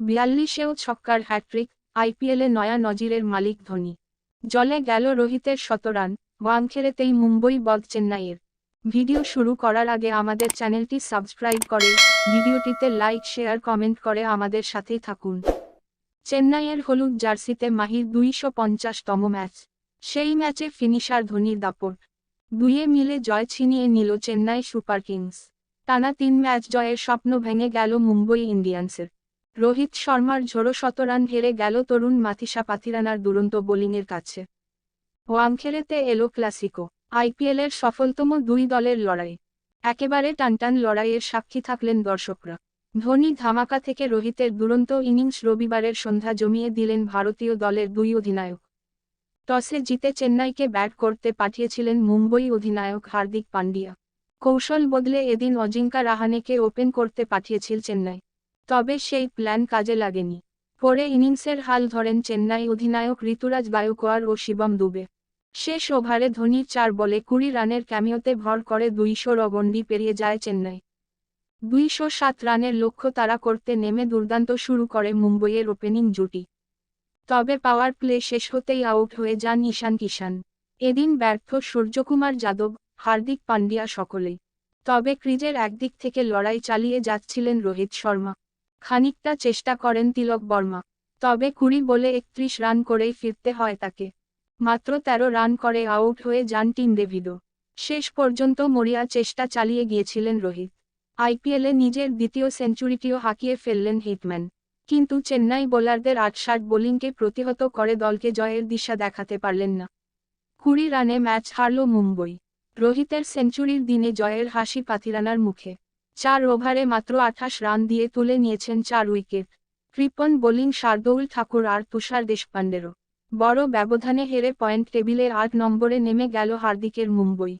বিয়াল্লিশেও ছক্কার hat trick আইপিএলে নয়া নজিরের মালিক ধোনি। জলে গেল রোহিতের শতরান, ওয়াংখেড়েতেই মুম্বই বধ চেন্নাইয়ের। ভিডিও শুরু করার আগে আমাদের চ্যানেলটি সাবস্ক্রাইব করে, ভিডিওটিতে লাইক, শেয়ার, কমেন্ট করে আমাদের সাথেই থাকুন। চেন্নাইয়ের হলুদ জার্সিতে মাহির দুইশো পঞ্চাশতম ম্যাচ। সেই ম্যাচে ফিনিশার ধোনির দাপট। দুইয়ে মিলে জয় ছিনিয়ে নিল চেন্নাই সুপার কিংস। টানা তিন ম্যাচ জয়ের স্বপ্ন ভেঙে গেল মুম্বই ইন্ডিয়ান্সের। রোহিত শর্মার ঝোড়ো শতরান হেরে গেল তরুণ মাথিসা পাথিরানার দুরন্ত বোলিংয়ের কাছে। ওয়াংখেড়েতে এলো ক্লাসিকো, আইপিএলের সফলতম দুই দলের লড়াই। একেবারে টানটান লড়াইয়ের সাক্ষী থাকলেন দর্শকরা। ধোনি ধামাকা থেকে রোহিতের দুরন্ত ইনিংস রবিবারের সন্ধ্যা জমিয়ে দিলেন ভারতীয় দলের দুই অধিনায়ক। টসে জিতে চেন্নাইকে ব্যাট করতে পাঠিয়েছিলেন মুম্বই অধিনায়ক হার্দিক পান্ডিয়া কৌশল বদলে এদিন অজিঙ্কা রাহানেকে ওপেন করতে পাঠিয়েছিল চেন্নাই। তবে সেই প্ল্যান কাজে লাগেনি। পরে ইনিংসের হাল ধরেন চেন্নাই অধিনায়ক ঋতুরাজ বায়ুকোয়ার ও শিবম দুবে। শেষ ওভারে ধোনির চার বলে কুড়ি রানের ক্যামিওতে ভর করে দুইশো রগন্ডি পেরিয়ে যায় চেন্নাই। দুইশো সাত রানের লক্ষ্য তারা করতে নেমে দুর্দান্ত শুরু করে মুম্বইয়ের ওপেনিং জুটি। তবে পাওয়ার প্লে শেষ হতেই আউট হয়ে যান ঈশান কিষান এদিন ব্যর্থ সূর্যকুমার যাদব, হার্দিক পান্ডিয়া সকলেই। তবে ক্রিজের একদিক থেকে লড়াই চালিয়ে যাচ্ছিলেন রোহিত শর্মা। খানিকটা চেষ্টা করেন তিলক বর্মা। তবে কুড়ি বলে একত্রিশ রান করেই ফিরতে হয় তাকে। মাত্র ১৩ রান করে আউট হয়ে যান টিম ডেভিডো শেষ পর্যন্ত মরিয়া চেষ্টা চালিয়ে গিয়েছিলেন রোহিত। আইপিএলে নিজের দ্বিতীয় সেঞ্চুরিটিও হাঁকিয়ে ফেললেন হিটম্যান। কিন্তু চেন্নাই বোলারদের আটষাট বোলিংকে প্রতিহত করে দলকে জয়ের দিশা দেখাতে পারলেন না। কুড়ি রানে ম্যাচ হারল মুম্বই। রোহিতের সেঞ্চুরির দিনে জয়ের হাসি পাথিরানার মুখে। চার ওভারে মাত্র আঠাশ রান দিয়ে তুলে নিয়েছেন চার উইকেট। কৃপন, বোলিং, শার্দৌল ঠাকুর আর তুষার দেশপাণ্ডেরও। বড় ব্যবধানে হেরে পয়েন্ট টেবিলে আট নম্বরে নেমে গেল হার্দিকের মুম্বই।